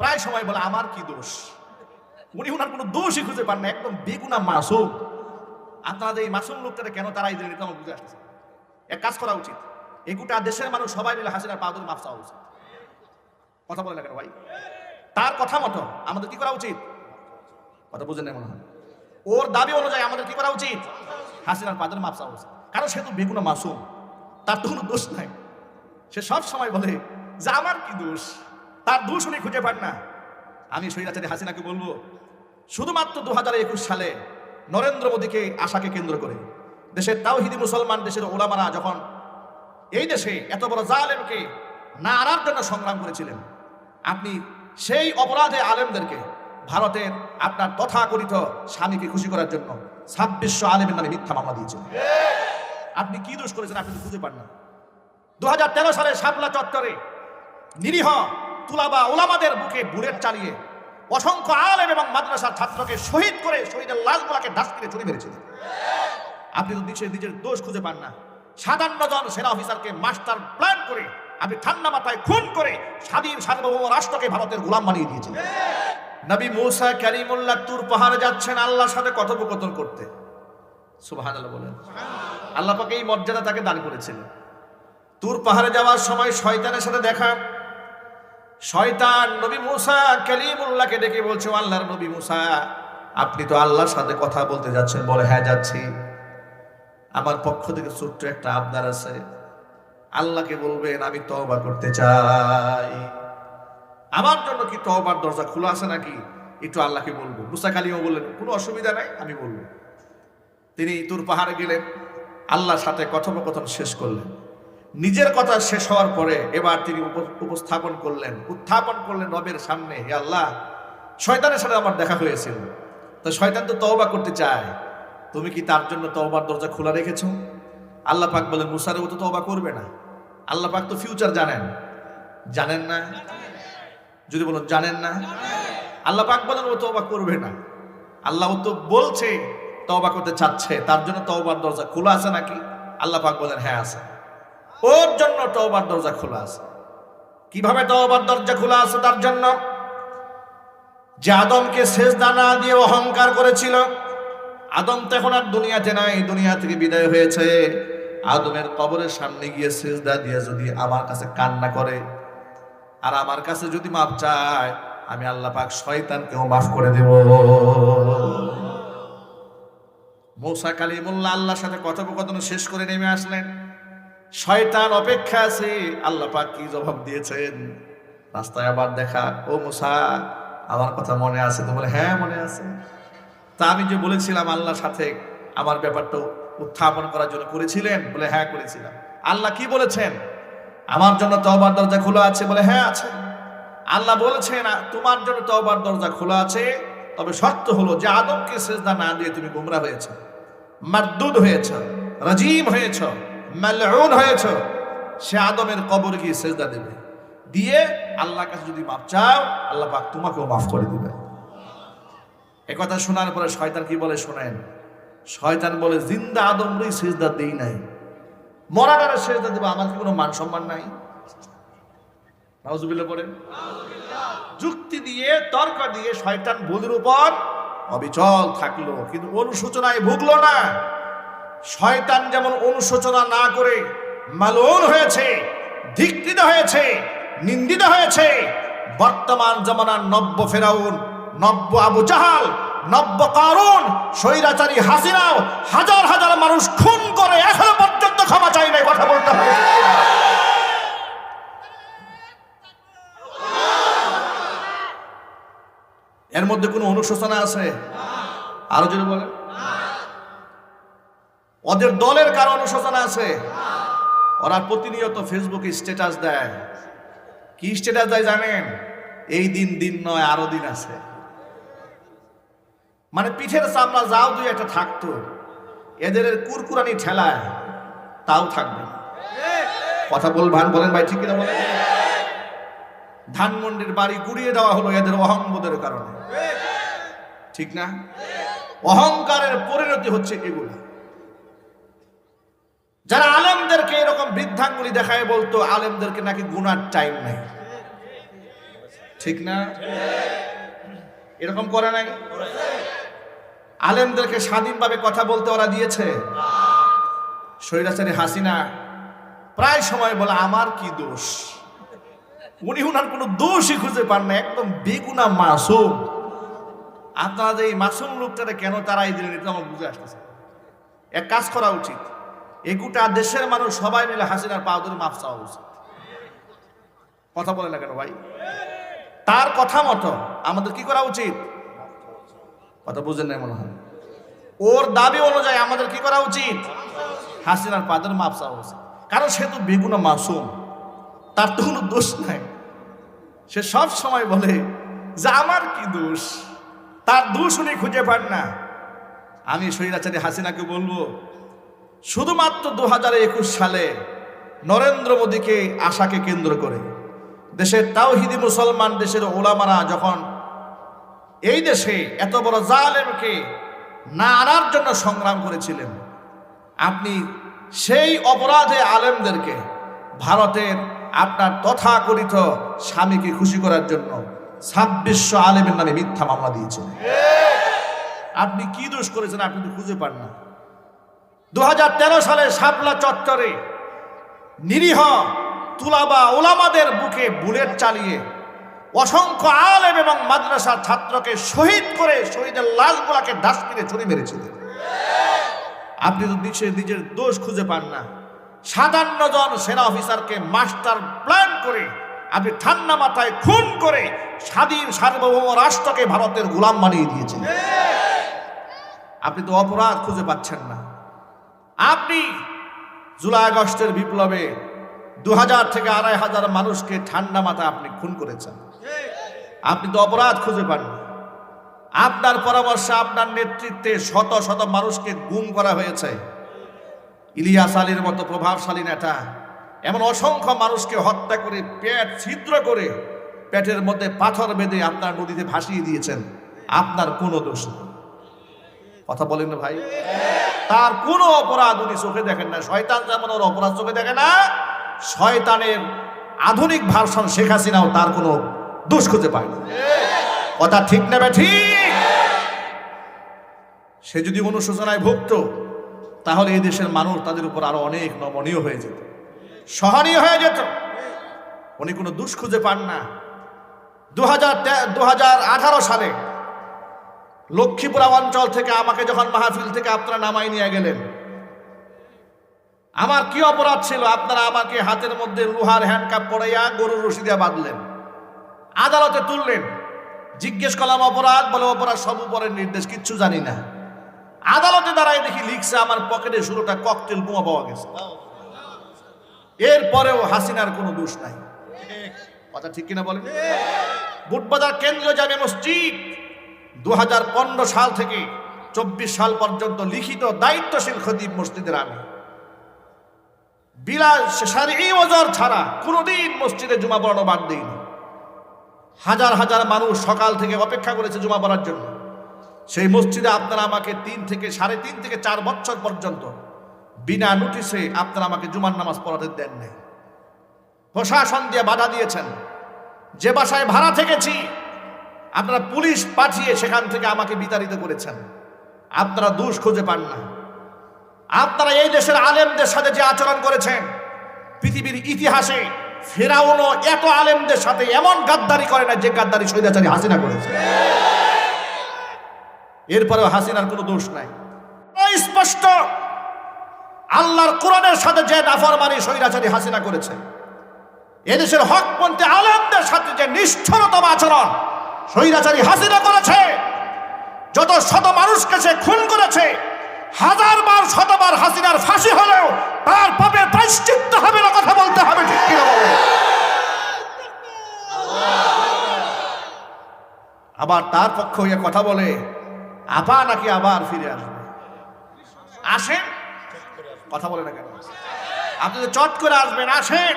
প্রায় সময় বলে, আমার কি দোষ? উনি ওনার কোনো দোষই খুঁজে পান না, একদম বেগুনা মাসুম। আপনাদের এই মাসুম লোকটাকে কেন তারাই দিলেন এটা আমার বুঝে আসতেছে? এক কাজ করা উচিত। এই গোটা দেশের মানুষ সবাই মিলে হাসিনার পা ধরে মাফ চাওয়া উচিত। কথা বলে কেন ভাই? তার কথা মতো আমাদের কি করা উচিত? কথা বুঝেন না মনে হয়? ওর দাবি অনুযায়ী আমাদের কি করা উচিত? হাসিনার পা ধরে মাফ চাওয়া উচিত। কারণ সে তো বেগুনা মাসুম। তার তো কোনো দোষ নাই। সে সব সময় বলে, যে আমার কি দোষ? তার দোষ উনি খুঁজে পান না। আমি সৈরাচারী হাসিনাকে বলব, শুধুমাত্র দু হাজার একুশ সালে নরেন্দ্র মোদীকে আশাকে কেন্দ্র করে দেশের তাওহিদি মুসলমান, দেশের ওলামারা যখন এই দেশে এত বড় জালেমকে না আনার জন্য সংগ্রাম করেছিলেন, আপনি সেই অপরাধে আলেমদেরকে ভারতের আপনার তথাকথিত স্বামীকে খুশি করার জন্য ছাব্বিশশো আলেমের নামে মিথ্যা মামলা দিয়েছিলেন। আপনি কি দোষ করেছেন আপনি খুঁজে পান না। দু হাজার তেরো সালে শাপলা চত্বরে নিরীহ তুলাবা ওলামাদের বুকে বুলেট চালিয়ে অসংখ্য আলেম এবং মাদ্রাসার ছাত্রকে শহীদ করে শহীদের লাশগুলাকে ডাস্টবিনে চুরি মেরেছিলেন আপনি তো নিজের নিজের দোষ খুঁজে পান না। সাতান্ন জন সেনা অফিসারকে মাস্টার প্ল্যান করে আপনি ঠান্ডা মাথায় খুন করে স্বাধীন সার্বভৌম রাষ্ট্রকে ভারতের গোলাম বানিয়ে দিয়েছিলেন নবী মূসা কারিমুল্লাহ তুর পাহাড়ে যাচ্ছেন আল্লাহর সাথে কথোপকথন করতে। সুবাহান বলেন। আল্লাহ পাকে এই মর্যাদা তাকে দান করেছিলেন তুর পাহাড়ে যাওয়ার সময় শয়তানের সাথে দেখা শয়তান নবী মুসা কালিমুল্লাহকে ডেকে বলছে আল্লাহর নবী মুসা, আপনি তো আল্লাহর সাথে কথা বলতে যাচ্ছেন। বলে হ্যাঁ যাচ্ছি। আমার পক্ষ থেকে ছোট্ট একটা আবদার আছে। আল্লাহকে বলবেন, আমি তওবা করতে চাই। আমার জন্য কি তওবার দরজা খোলা আছে নাকি? একটু আল্লাহকে বলব। মুসা কালিমও বললেন, কোনো অসুবিধা নাই, আমি বলব। তিনি তুর পাহাড়ে গেলেন, আল্লাহর সাথে কথোপকথন শেষ করলেন। নিজের কথা শেষ হওয়ার পরে এবার তিনি উপ- উপস্থাপন করলেন, উত্থাপন করলেন রবের সামনে, হে আল্লাহ, শয়তানের সাথে আমার দেখা হয়েছিল। তো শয়তান তো তওবা করতে চায়। তুমি কি তার জন্য তওবার দরজা খোলা রেখেছো? আল্লাহ পাক বলেন, মুসারে ও তো তওবা করবে না। আল্লাহ পাক তো ফিউচার জানেন। জানেন না? যদি বলুন জানেন না? আল্লাহ পাক বলেন, ও তওবা করবে না। আল্লাহ তো বলছে, তওবা করতে চাচ্ছে। তার জন্য তওবার দরজা খোলা আছে নাকি? আল্লাহ পাক বলেন হ্যাঁ আছে। ওর জন্য তওবার দরজা খোলা আছে। কীভাবে তওবার দরজা খোলা আছে তার জন্য? যে আদমকে সেজদা না দিয়ে অহংকার করেছিল, আদম তো এখন আর দুনিয়াতে নাই, দুনিয়া থেকে বিদায় হয়েছে। আদমের কবরের সামনে গিয়ে সেজদা দিয়ে যদি আমার কাছে কান্না করে, আর আমার কাছে যদি মাপ চায়, আমি আল্লাহ পাক শয়তানকেও মাফ করে দেব। মৌসা কালিমুল্লাহ আল্লাহর সাথে কথোপকথন শেষ করে নেমে আসলেন। শয়তান অপেক্ষা আছে। আল্লাহ পাক কি জবাব দিয়েছেন? রাস্তায় আবার দেখা, ও মুসা, আমার কথা মনে আছে? তো বলে হ্যাঁ মনে আছে। তা আমি যে বলেছিলাম আল্লাহর সাথে, আমার ব্যাপারটা উত্থাপন করার জন্য করেছিলেন? বলে হ্যাঁ করেছিলাম। আল্লাহ কি বলেছেন? আমার জন্য তওবার দরজা খোলা আছে? বলে হ্যাঁ আছে। আল্লাহ বলেছেন তোমার জন্য তওবার দরজা খোলা আছে, তবে শর্ত হলো যে আদমকে সেজদা না দিয়ে তুমি গুমরা হয়েছ, মারদুদ হয়েছ, রাজিম হয়েছ মালউন হয়েছ, সে আদমের কবর গিয়ে সেজদা দেবে। দিয়ে আল্লাহ কাছে যদি মাপ চাও, আল্লাহ পাক তোমাকেও মাফ করে দিবে। একথা শোনার পরে শয়তান কি বলে শোনেন? শয়তান বলে, জিন্দা আদমরই সেজদা দেই নাই। মরাটারে সেজদা দেবো, আমার কি কোনো মান সম্মান নাই? নাউজুবিল্লাহ পড়েন। যুক্তি দিয়ে, তর্ক দিয়ে শয়তান ভুলের উপর অবিচল থাকল, কিন্তু অনুশোচনায় ভুগলো না। শয়তান যেমন অনুশোচনা না করে মালন হয়েছে, ধিকৃত হয়েছে, নিন্দিত হয়েছে, বর্তমান জমানার নব্য ফেরাউন, নব্য আবু জাহাল, নব্য কারণ স্বৈরাচারী হাসিনাও হাজার হাজার মানুষ খুন করে এখনও পর্যন্ত ক্ষমা চাই নাই, কথা বলতে হবে। এর মধ্যে কোনো অনুশোচনা আছে? আরও যদি বলেন। ওদের দলের কারও অনুশোচনা আছে। ওরা প্রতিনিয়ত ফেসবুকে স্ট্যাটাস দেয়। কি স্ট্যাটাস দেয় জানেন? এই দিন দিন নয়, আরও দিন আছে। মানে পিঠের চামড়া যাও দুই একটা থাকতো, এদের কুরকুরানি ঠেলায় তাও থাকবে কথা কথা বলবান বলেন ভাই, ঠিক কিনা বলেন? ধানমন্ডির বাড়ি গুড়িয়ে দেওয়া হলো এদের অহংবোধের কারণে। ঠিক না? অহংকারের পরিণতি হচ্ছে এগুলো। যারা আলেমদেরকে এরকম বৃদ্ধাঙ্গুলি দেখায় বলতো, আলেমদেরকে নাকি গুনার টাইম নেই। ঠিক না? এরকম করে নাই? আলেমদেরকে স্বাধীনভাবে কথা বলতে ওরা দিয়েছে? স্বৈরাচারী হাসিনা প্রায় সময় বলে, আমার কি দোষ? উনি উনার কোনো দোষই খুঁজে পান না, একদম বেগুনা মাসুম। আপনারা যে এই মাসুম লোকটারে কেন তারাই দিলেন, এটা আমার বুঝে আসতেছে এক কাজ করা উচিত। এই গোটা দেশের মানুষ সবাই মিলে হাসিনার পা ধরে মাফ চাওয়া উচিত। কথা বলে না কেন ভাই? তার কথা মতো আমাদের কি করা উচিত? কথা বুঝেন নাই মনে হয়। ওর দাবি অনুযায়ী আমাদের কি করা উচিত? হাসিনার পাদের মাপ চাওয়া উচিত। কারণ সে তো বেগুনা মাসুম। তার তো কোনো দোষ নাই। সে সব সময় বলে যে, আমার কি দোষ? তার দোষ উনি খুঁজে পান না। আমি স্বৈরাচারী হাসিনাকে বলব শুধুমাত্র দু হাজার একুশ সালে নরেন্দ্র মোদীকে আশাকে কেন্দ্র করে দেশের তাওহিদি মুসলমান দেশের ওলামারা যখন এই দেশে এত বড় জালেমকে না আনার জন্য সংগ্রাম করেছিলেন আপনি সেই অপরাধে আলেমদেরকে ভারতের আপনার তথাকথিত স্বামীকে খুশি করার জন্য ছাব্বিশশো আলেমের নামে মিথ্যা মামলা দিয়েছিলেন। আপনি কি দোষ করেছেন আপনি তো খুঁজে পান না। দু হাজার তেরো সালে শাপলা চত্বরে নিরীহ তুলাবা ওলামাদের বুকে বুলেট চালিয়ে অসংখ্য আলেম এবং মাদ্রাসার ছাত্রকে শহীদ করে শহীদের লাশগুলাকে ডাস্টবিনে ছুরি মেরেছিলেন আপনি তো নিজের নিজের দোষ খুঁজে পান না। সাতান্ন জন সেনা অফিসারকে মাস্টার প্ল্যান করে আপনি ঠান্ডা মাথায় খুন করে স্বাধীন সার্বভৌম রাষ্ট্রকে ভারতের গোলাম বানিয়ে দিয়েছেন। আপনি তো অপরাধ খুঁজে পাচ্ছেন না। আপনি জুলাই আগস্টের বিপ্লবে দু হাজার থেকে আড়াই হাজার মানুষকে ঠান্ডা মাথা আপনি খুন করেছেন। আপনি তো অপরাধ খুঁজে পান না। আপনার পরামর্শে আপনার নেতৃত্বে শত শত মানুষকে গুম করা হয়েছে। ইলিয়াস আলীর মতো প্রভাবশালী নেতা, এমন অসংখ্য মানুষকে হত্যা করে, পেট ছিদ্র করে, পেটের মধ্যে পাথর বেঁধে আপনার নদীতে ভাসিয়ে দিয়েছেন। আপনার কোনো দোষ নেই। কথা বলেন না ভাই। তার কোনো অপরাধ উনি চোখে দেখেন না। শয়তান যেমন ওর অপরাধ চোখে দেখে না, শয়তানের আধুনিক ভার্সন শেখ হাসিনাও তার কোনো দোষ খুঁজে পায় না। কথা ঠিক নেবে ঠিক সে যদি অনুশোচনায় ভুগত, তাহলে এই দেশের মানুষ তাদের উপর আরও অনেক নমনীয় হয়ে যেত। সহনীয় হয়ে যেত। উনি কোনো দুষ খুঁজে পান না। দু হাজার সালে লক্ষ্মীপুরা অঞ্চল থেকে আমাকে যখন মাহফিল থেকে আপনারা নামাই নিয়ে গেলেন, আমার কি অপরাধ ছিল? আপনারা আমাকে হাতের মধ্যে লোহার হ্যান্ডকাপ পড়াইয়া গরুর রশি দিয়ে বাঁধলেন, আদালতে তুললেন। জিজ্ঞেস করলাম, অপরাধ? বলে, অপরাধ সব উপরের নির্দেশ, কিচ্ছু জানি না। আদালতে দাঁড়ায় দেখি লিখছে, আমার পকেটে শুরুটা ককটেল বোমা পাওয়া গেছে। এরপরেও হাসিনার কোনো দোষ নাই। কথা ঠিক কিনা বলেন? বুটবাজার কেন্দ্রীয় জামে মসজিদ দু হাজার পনেরো সাল থেকে চব্বিশ সাল পর্যন্ত লিখিত দায়িত্বশীল খতিব মসজিদের আমি। বিলাস সারি ওজর ছাড়া কোনোদিন মসজিদে জুমা পড়ানো বাদ দিইনি। হাজার হাজার মানুষ সকাল থেকে অপেক্ষা করেছে জুমা পড়ার জন্য। সেই মসজিদে আপনারা আমাকে তিন থেকে সাড়ে তিন থেকে চার বছর পর্যন্ত বিনা নোটিশে আপনারা আমাকে জুমার নামাজ পড়াতে দেন নাই প্রশাসন দিয়ে বাধা দিয়েছেন। যে বাসায় ভাড়া থেকেছি আপনারা পুলিশ পাঠিয়ে সেখান থেকে আমাকে বিতাড়িত করেছেন। আপনারা দোষ খুঁজে পান না। আপনারা এই দেশের আলেমদের সাথে যে আচরণ করেছেন, পৃথিবীর ইতিহাসে ফেরাউনও এত আলেমদের সাথে এমন গাদ্দারি করে না যে গাদ্দারি সৈদাচারী হাসিনা করেছে। এরপরেও হাসিনার কোনো দোষ নাই। স্পষ্ট আল্লাহর কোরআনের সাথে যে নাফরমানি স্বৈরাচারী হাসিনা করেছে। এদেশের হকপন্থী আলেমদের সাথে যে নিষ্ঠুরতম আচরণ স্বৈরাচারী হাসিনা করেছে। যত শত মানুষকে সে খুন করেছে হাজার বার শতবার হাসিনার ফাঁসি হলেও তার পাপের প্রায়শ্চিত্ত হবে না কথা বলতে হবে, ঠিক কিনা? আবার তার পক্ষ হয়ে কথা বলে, আপা নাকি আবার ফিরে আসবে? আসেন। কথা বলে না কেন? আপনি তো চট করে আসবেন, আসেন।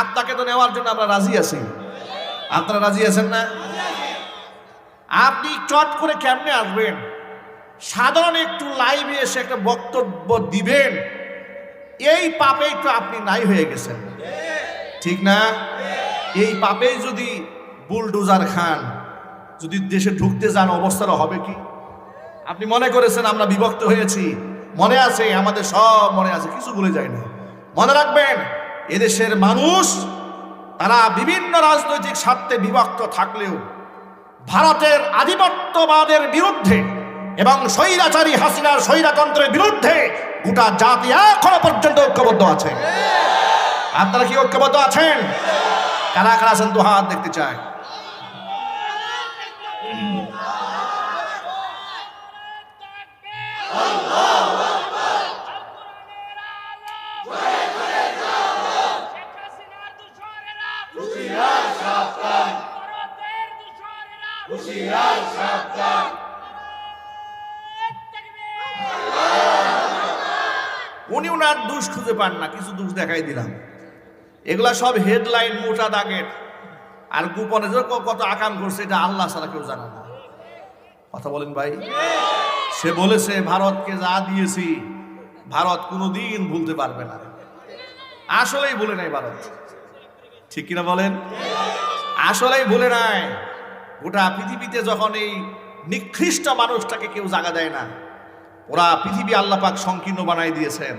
আপনাকে তো নেওয়ার জন্য আমরা রাজি আছি। আপনারা রাজি আছেন না? আপনি চট করে কেমনে আসবেন? সাধারণ একটু লাইভে এসে একটা বক্তব্য দিবেন। এই পাপেই তো আপনি নাই হয়ে গেছেন। ঠিক না? এই পাপেই যদি বুলডোজার খান, যদি দেশে ঢুকতে যান, অবস্থাটা হবে কি? আপনি মনে করেছেন আমরা বিভক্ত হয়েছি? মনে আছে? আমাদের সব মনে আছে। কিছু ভুলে যায়নি মনে রাখবেন, এদেশের মানুষ, তারা বিভিন্ন রাজনৈতিক স্বার্থে বিভক্ত থাকলেও ভারতের আধিপত্যবাদের বিরুদ্ধে এবং স্বৈরাচারী হাসিনার স্বৈরাতন্ত্রের বিরুদ্ধে গোটা জাতি এখনও পর্যন্ত ঐক্যবদ্ধ আছে। আপনারা কি ঐক্যবদ্ধ আছেন? কারা কারা আছেন? হাত দেখতে চায় দোষ খুঁজে পান না, কিছু দোষ দেখাই দিলাম। এগুলা সব হেডলাইন মোটা দাগের। আর গোপনে যে কত আকাম করছে, এটা আল্লাহ ছাড়া কেউ জানে না। কথা বলেন ভাই। সে বলেছে, ভারতকে যা দিয়েছি, ভারত কোনোদিন ভুলতে পারবে না। আসলেই ভুলে নাই ভারত। ঠিক কিনা বলেন? আসলেই ভুলে নাই। গোটা পৃথিবীতে যখন এই নিকৃষ্ট মানুষটাকে কেউ জাগা দেয় না, ওরা পৃথিবী আল্লাপাক সংকীর্ণ বানাই দিয়েছেন।